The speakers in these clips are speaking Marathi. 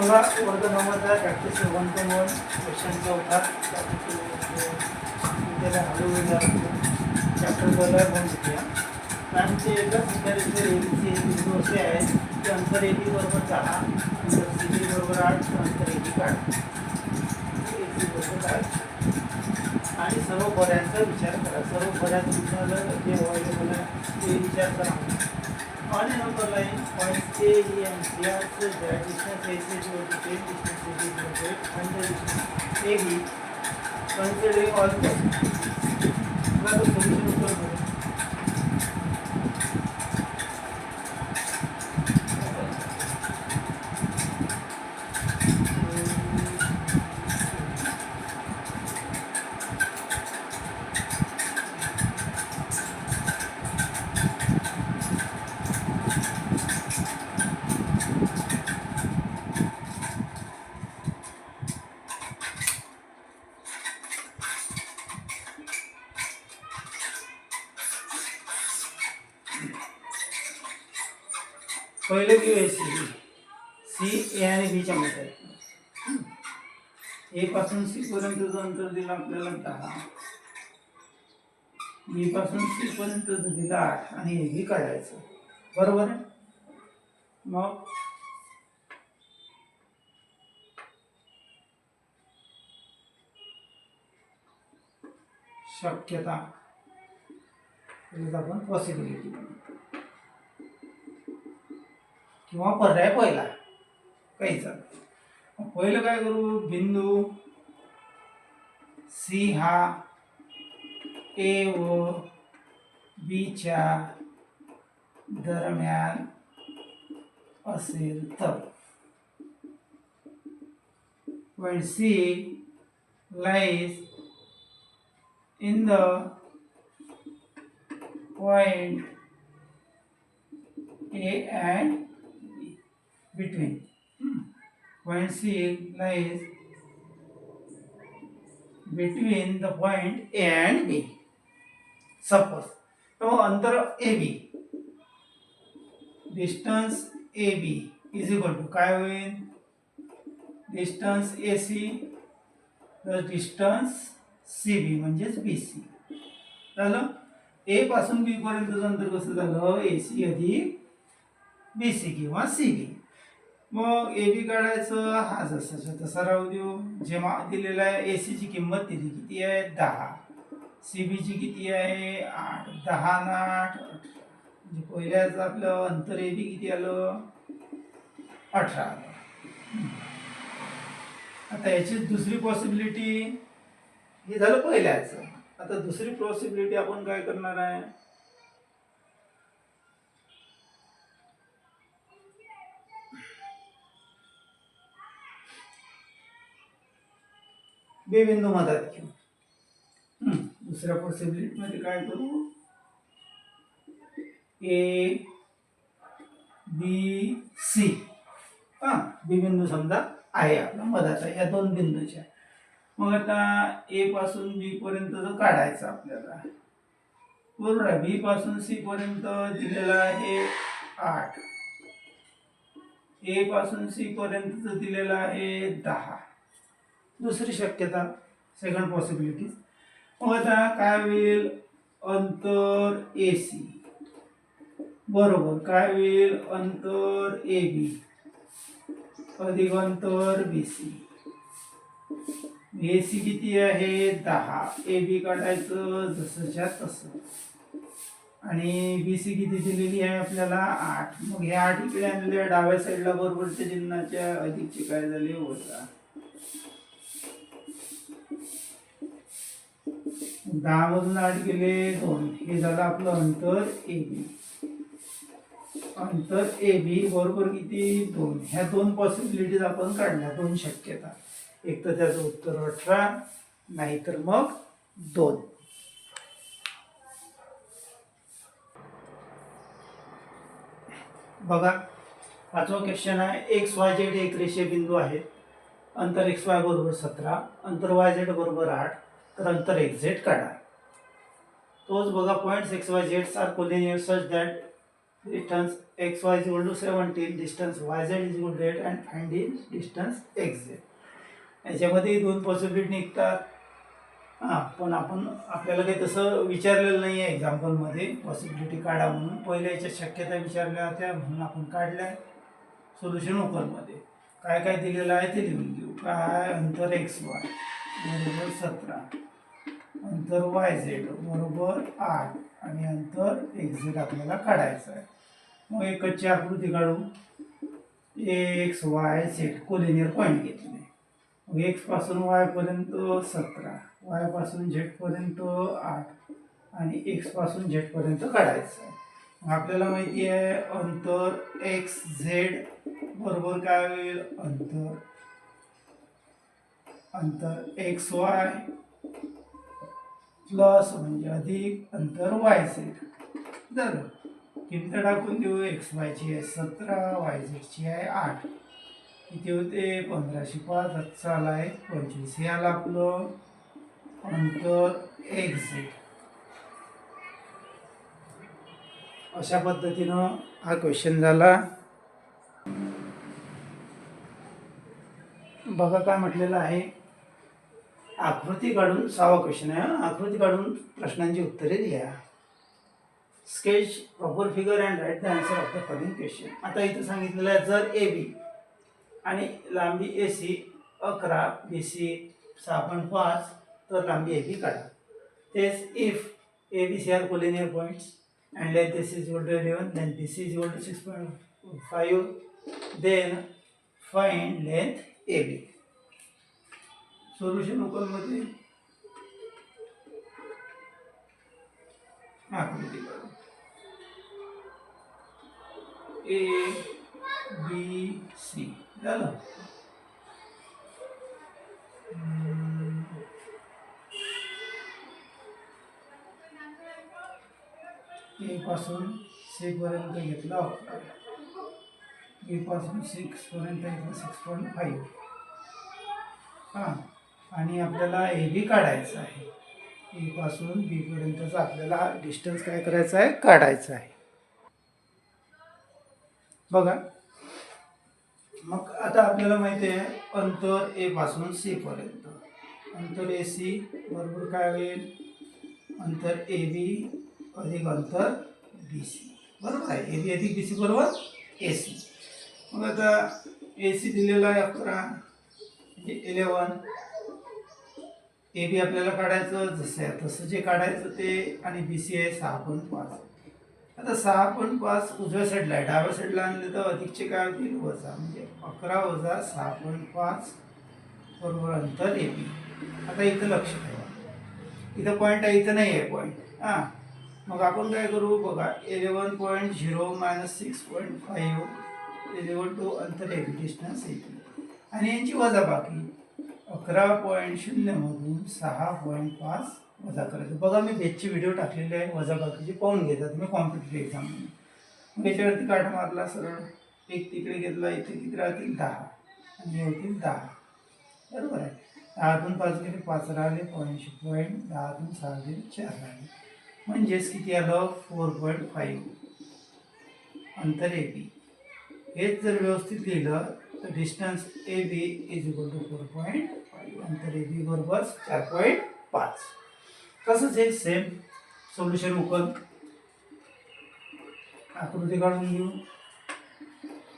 मला वर्ग नंबरचा प्रॅक्टिस वन टू वन क्वेश्चनचा होता. त्याला हॅलो चॅप्टर झाला म्हणून घेतला. कारण ते एकच विद्यार्थी एबीचे बिंदू असे आहेत की अंतर एबी बरोबर दहा अंतर सी बी बरोबर आठ अंतर एबी काढ. एबी बरोबर काढ. आणि सर्व बऱ्यांचा विचार करा. सर्व बऱ्याच तुम्हाला जे व्हायला मला ते विचार करा. Order number line point A, E, and B are such the distance AC to the same distance to be noted under AB, considering all points. Now the solution पहिले क्यू आहे सी सी ए आणि बीच्या मध्ये ए पासून सी पर्यंतचं अंतर दिलं आपल्याला दहा. बी पासून सी पर्यंतचं दिलं आठ आणि ए बी काढायचं. बरोबर आहे? मग? शक्यता. आपण पॉसिबिलिटी किंवा पर्याय पहिला काही पहिलं काय करू? बिंदू सी हा ए व बीच्या दरम्यान असेल तर. Point C lies in the point A and between. Hmm. Point C lies between the point A and B. Suppose तो अंतर AB distance AB is equal to काय होईल distance A C plus distance C B म्हणजेच बी सी झालं ए पासून बी पर्यंतचं अंतर कसं झालं ए सी अधिक बी सी किंवा सी बी मग ए बी काढायचं हा जसाच्या तसा राहू देऊ. जेव्हा दिलेला आहे ए सीची किंमत दिली किती आहे? दहा. सी बीची किती आहे? आठ. दहा ना आठ म्हणजे पहिल्याच आपलं अंतर ए बी किती आलं? अठरा. आता याची दुसरी पॉसिबिलिटी हे झालं पहिल्याचं. आता दुसरी पॉसिबिलिटी आपण काय करणार आहे? बेबिंदू मधात घेऊ दुसऱ्या पॉसिबिलिटीमध्ये काय करू? ए बी सी हा बिबिंदू समजा आहे आपला मधाचा या दोन बिंदूच्या. मग आता ए पासून बी पर्यंत काढायचं आपल्याला बरोबर? आहे बी पासून सी पर्यंत दिलेला आहे आठ. ए पासून सी पर्यंत दिलेला आहे दहा. दुसरी शक्यता सेकंड पॉसिबिलिटीज मग आता काय होईल? अंतर ए सी बरोबर काय होईल? अंतर ए बी अधिक अंतर बी सी ए सी किती आहे? दहा. ए बी काढायचं जसंच्या तसं. आणि बी सी किती दिलेली आहे आपल्याला? आठ. मग हे आठ इकडे आणले डाव्या साईडला बरोबरच्या चिन्हाच्या अधिकचे काय झाले? होता दहा मधून आठ गेले दोन. हे झालं आपलं अंतर ए बी. अंतर ए बी बरोबर किती? दोन. ह्या दोन पॉसिबिलिटीज आपण काढल्या. दोन शक्यता. एक तर त्याचं उत्तर अठरा नाहीतर मग दोन. बघा पाचवा क्वेश्चन आहे एक्स वाय झेड एक रेषीय बिंदू आहे अंतर एक्स वाय बरोबर सतरा अंतर वाय झेड बरोबर आठ. तर एक्झिट काढा. तोच बघा points X Y Z are collinear such that distance X Y is equal to 17 distance Y Z is equal to 8 and find the distance x याच्यामध्ये दोन पॉसिबिलिटी निघतात. हां पण आपण आपल्याला काही तसं विचारलेलं नाही आहे एक्झाम्पलमध्ये पॉसिबिलिटी काढा म्हणून. पहिल्या याच्या शक्यता विचारल्या होत्या म्हणून आपण काढल्या. सोल्युशन ओपनमध्ये काय काय दिलेलं आहे ते लिहून घेऊ. काय अंतर एक्स वाय बरोबर सतरा. अंतर वाय झेड बरोबर आठ आणि अंतर एक्स झेड आपल्याला काढायचं आहे. मग एकची आकृती काढू. X Y Z collinear point घेतले. मग एक्सपासून वायपर्यंत सतरा वायपासून झेडपर्यंत आठ आणि एक्सपासून झेडपर्यंत काढायचं आहे. मग आपल्याला माहिती आहे अंतर एक्स झेड बरोबर काय होईल? अंतर अंतर एक्स वाय प्लस म्हणजे अधिक अंतर वाय झेड झालं. किंमत टाकून देऊ एक्स वायची आहे सतरा वाय झेडची आहे आठ. किती होते? पंधराशे पाच. आजचा आला आहे पंचवीस हे आलं आपलं अंतर एक्स झेड अशा पद्धतीनं हा क्वेश्चन झाला. बघा काय म्हटलेलं आहे. आकृती काढून सहावा क्वेश्चन आहे आकृती काढून प्रश्नांची उत्तरे लिहा sketch proper figure and write the answer of the following question आता इथं सांगितलेलं आहे जर ए बी आणि लांबी ए सी अकरा बी सी सहा पॉईंट पाच तर लांबी ए बी काढा. तेच if A B C are collinear points and length this is equal to eleven then C is equal to six point five then find length A B solution लोकलमध्ये आकृती ए बी सी झालं? ए पासून सी पर्यंत घेतला ए पासून सिक्स पर्यंत घेतला सिक्स पॉईंट फाईव्ह हां. आणि आपल्याला ए बी काढायचं आहे. ए पासून बी आपल्याला डिस्टन्स काय करायचं आहे? काढायचं आहे. बघा. मग आता आपल्याला माहिती आहे अंतर ए पासून सी पर्यंत. अंतर ए सी बरोबर काय होईल? अंतर ए बी अधिक अंतर बी सी बरोबर आहे. ए बी अधिक बी सी बरोबर ए सी मग आता ए सी दिलेला आहे अकरा म्हणजे इलेवन ए बी आपल्याला काढायचं जसं आहे तसं जे काढायचं ते आणि बी सी आहे सहा पॉईंट पाच. आता सहा पॉईंट पाच उजव्या साईडला आहे. डाव्या साईडला आणले तर अधिकचे काय होतील? वजा. म्हणजे अकरा वजा सहा पॉईंट पाच बरोबर अंतर ए बी आता इथं लक्ष ठेवा. इथं पॉईंट आहे इथं नाही आहे पॉईंट हां. मग आपण काय करू? बघा eleven point zero minus six point five eleven two अंतर ए बी डिस्टन्स ए आणि यांची वजा बाकी. अकरा पॉईंट शून्यमधून सहा पॉईंट पाच वजा करायचं. बघा मी बेचचे व्हिडिओ टाकलेली आहे वजा बाकीची पाहून घेता तुम्ही कॉम्पिटेटिव्ह एक्झाम मग याच्यावरती काठ मारला सरळ एक तिकडे घेतला इथे किती राहतील? दहा. आणि होतील दहा. बरोबर आहे. दहातून पाच गेले पाच राहिले पॉईंटशे पॉईंट दहातून सहा गेले चार राहिले. म्हणजेच किती आलं? Four point five. अंतर ए बी. हेच जर व्यवस्थित लिहिलं तर distance A B is equal to four point अंतर ए बी बरोबर चार पॉईंट पाच. तसंच हे सेम सोल्युशन उकल. आकृती काढून घेऊ.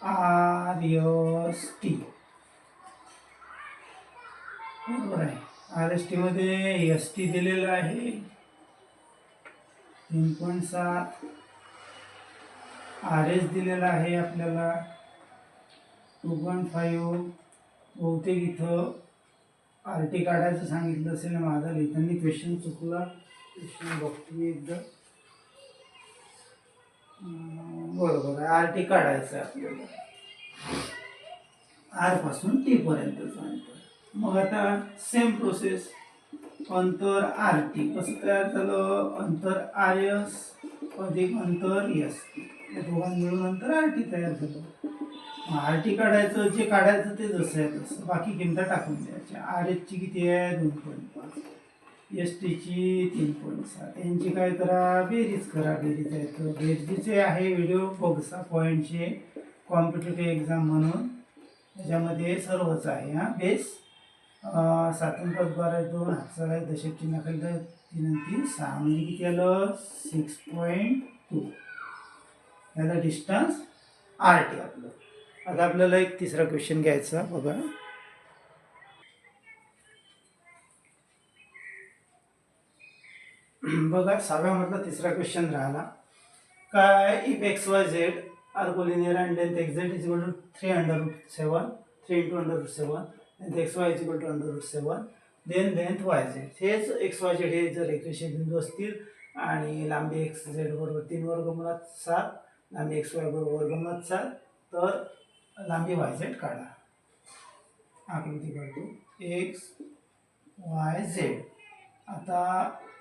R S T. बरोबर आहे. आर एस टीमध्ये एस टी दिलेलं आहे. तीन पॉईंट सात. आर एस दिलेला आहे आपल्याला. टू पॉईंट फाईव्ह बहुतेक इथं. आर टी काढायचं सांगितलं असेल माझा लिहिताना क्वेश्चन चुकला. क्वेश्चन बघतो मी एकदा. बरोबर आहे आर टी काढायचं आहे आपल्याला. आरपासून पासून अंतर मग आता सेम प्रोसेस अंतर आर टी कसं तयार झालं? अंतर आर एस अधिक अंतर एस या दोघां मिळून अंतर आर टी तयार झालं. आर टी काढायचं जे काढायचं ते जसं आहे तसं. बाकी किमता टाकून द्यायच्या. आर एचची किती आहे? दोन पॉईंट पाच. एस टीची तीन पॉईंट सात. यांची काय करा बेरीज करा बेरीज आहे तर. बेरजेचे आहे व्हिडिओ बघसा पॉईंटचे कॉम्पिटेटिव्ह एक्झाम म्हणून. त्याच्यामध्ये सर्वच आहे हां. बेस अं, पाच बारा दोन. हातचा आहे दशक चिन्ह तीन तीन सहा. म्हणजे किती आलं? सिक्स पॉईंट टू याचा डिस्टन्स आर टी आपलं. आता आपल्याला एक तिसरा क्वेश्चन घ्यायचा बघा. बघा सहाव्यामधला तिसरा क्वेश्चन राहिला. काय if X Y Z are collinear and length X Z is equal to three under root seven three into under root seven length X Y is equal to under root seven then length Y Z हेच एक्स वाय झेड हे जर एकशे बिंदू असतील आणि लांबी एक्स झेड बरोबर तीन वर्गमुळात सात लांबी एक्स वाय बरोबर वर्गमुळात सात तर लांबी वाय झेड काढा. आकृती काढतो. एक्स वाय झेड आता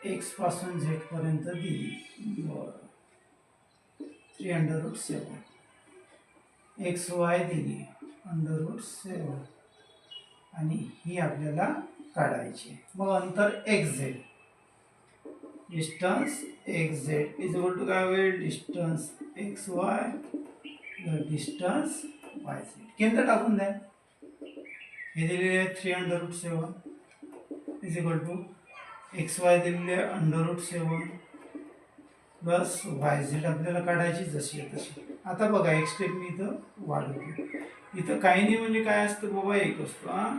एक्सपासून झेडपर्यंत दिली. बरं. Three under root seven X Y दिली. अंडर रूट सेवन आणि ही आपल्याला काढायची मग अंतर X Z distance X Z is equal to काय होईल? Distance X Y distance Y Z केंद्र टाकून द्या. हे दिलेले आहे three under root seven is equal to X Y दिलेले आहे under root seven plus Y Z आपल्याला काढायची जशी आहे तशी. आता बघा एक स्टेप मी इथं वाढवतो. इथं काही नाही म्हणजे काय असतं बाबा एक असतो हां.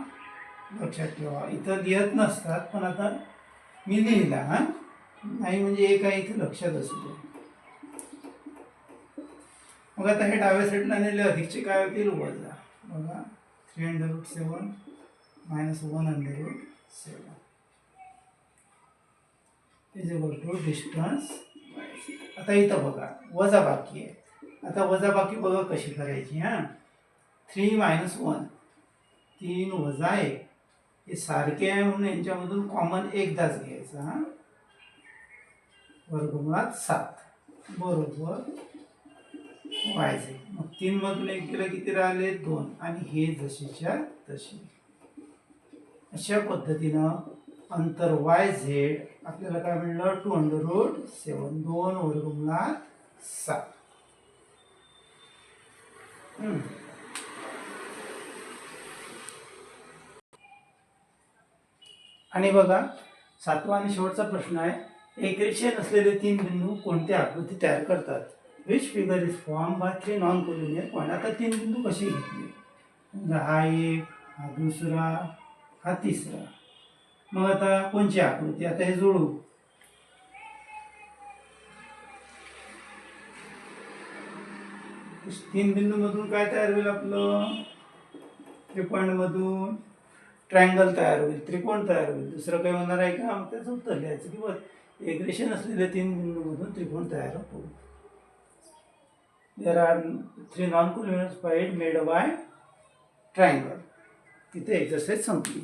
लक्षात ठेवा. इथं लिहत नसतात पण आता मी लिहिला हां. नाही म्हणजे एक आहे इथं लक्षात असतो मग आता हे डाव्या साईडला नेले अधिकचे काय होतील? वजा. बघा. Three under root seven minus one under root seven is equal to distance आता इथं बघा. वजा बाकी आहे. आता वजा बाकी बघा कशी करायची हां? थ्री मायनस वन तीन वजा एक. हे सारखे आहे म्हणून यांच्यामधून कॉमन एकदाच घ्यायचं हां? वर्गमुळात सात. बरोबर. व्हायचे. मग तीन मधून एक गेलं किती राहिले दोन. आणि हे जशीच्या तशी. अशा पद्धतीनं अंतर वाय झेड आपल्याला काय मिळलं टू अंडर रूट सेवन दोन वर्गमुळात सात. आणि बघा सातवा आणि शेवटचा प्रश्न आहे. एकरेषीय नसलेले तीन बिंदू कोणत्या आकृती तयार करतात? Which figure is form by three non collinear point आता तीन बिंदू कसे घेतले? म्हणजे हा एक हा दुसरा हा तिसरा. मग आता कोणची आकृती? आता हे जोडू. तीन बिंदूमधून काय तयार होईल आपलं? त्रिकोणमधून ट्रँगल ट्रायंगल तयार होईल त्रिकोण तयार होईल. दुसरं काही होणार आहे का? मग त्याचं उत्तर लिहायचं किंवा एग्रेशन असलेल्या तीन बिंदूमधून त्रिकोण तयार होतो. There are three non-collinear point made by triangle तिथे एक्सरसाइज संपली.